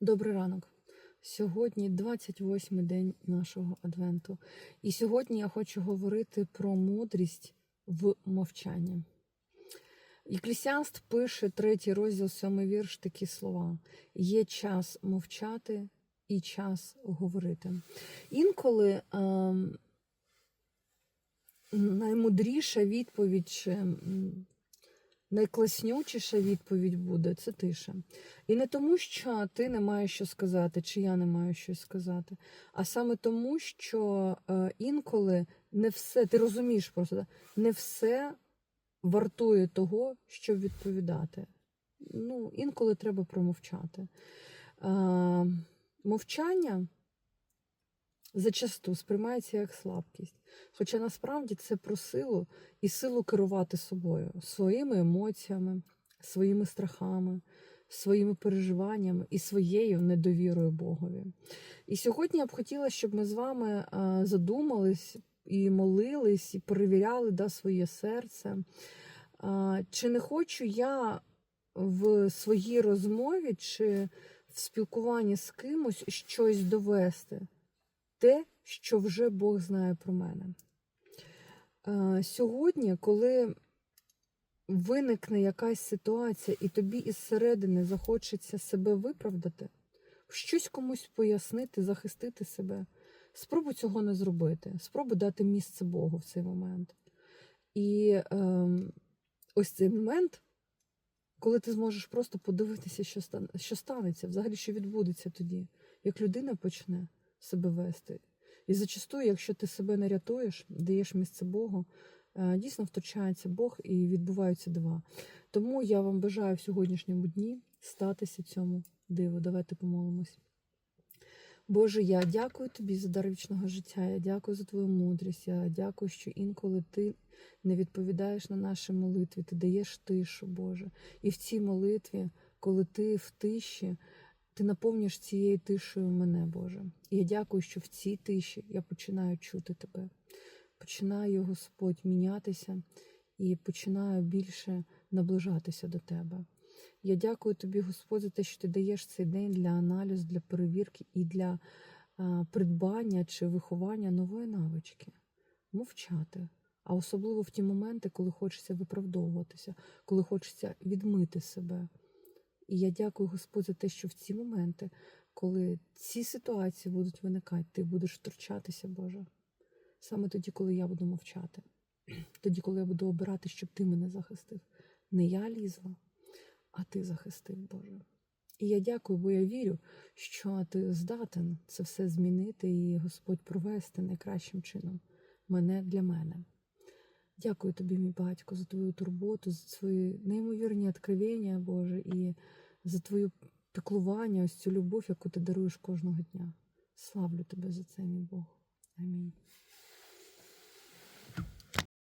Добрий ранок. Сьогодні 28-й день нашого адвенту. І сьогодні я хочу говорити про мудрість в мовчанні. Еклесіаст пише третій розділ, сьомий вірш, такі слова: є час мовчати і час говорити. Інколи ем, наймудріша відповідь найкласнючіша відповідь буде це тиша. І не тому, що ти не маєш що сказати, чи я не маю щось сказати, а саме тому, що е, інколи не все, ти розумієш просто, не все вартує того, щоб відповідати. Ну, інколи треба промовчати. Е, мовчання зачасту сприймається як слабкість. Хоча насправді це про силу і силу керувати собою, своїми емоціями, своїми страхами, своїми переживаннями і своєю недовірою Богові. І сьогодні я б хотіла, щоб ми з вами е, задумались і молились, і перевіряли да, своє серце. Е, Чи не хочу я в своїй розмові чи в спілкуванні з кимось щось довести? Те, що вже Бог знає про мене. Е, Сьогодні, коли виникне якась ситуація, і тобі із середини захочеться себе виправдати, щось комусь пояснити, захистити себе, спробуй цього не зробити. Спробуй дати місце Богу в цей момент. І е, ось цей момент, коли ти зможеш просто подивитися, що, стан, що станеться, взагалі, що відбудеться тоді, як людина почне себе вести. І зачастую, якщо ти себе не рятуєш, даєш місце Богу, е, дійсно втручається Бог і відбуваються дива. Тому я вам бажаю в сьогоднішньому дні статися цьому диву. Давайте помолимось. Боже, я дякую тобі за дар вічного життя. Я дякую за твою мудрість. Я дякую, що інколи ти не відповідаєш на наші молитві, ти даєш тишу, Боже. І в цій молитві, коли ти в тиші, ти наповнюєш цією тишею мене, Боже. І я дякую, що в цій тиші я починаю чути тебе. Починаю, Господь, мінятися і починаю більше наближатися до тебе. Я дякую тобі, Господь, за те, що ти даєш цей день для аналізу, для перевірки і для придбання чи виховання нової навички мовчати. А особливо в ті моменти, коли хочеться виправдовуватися, коли хочеться відмити себе. І я дякую Господь за те, що в ці моменти, коли ці ситуації будуть виникати, ти будеш втручатися, Боже. Саме тоді, коли я буду мовчати, тоді, коли я буду обирати, щоб ти мене захистив. Не я лізла, а ти захистив, Боже. І я дякую, бо я вірю, що ти здатен це все змінити і Господь провести найкращим чином мене для мене. Дякую тобі, мій батько, за твою турботу, за свої неймовірні откровення, Боже, і за твою піклування, ось цю любов, яку ти даруєш кожного дня. Славлю тебе за це, мій Бог. Амінь.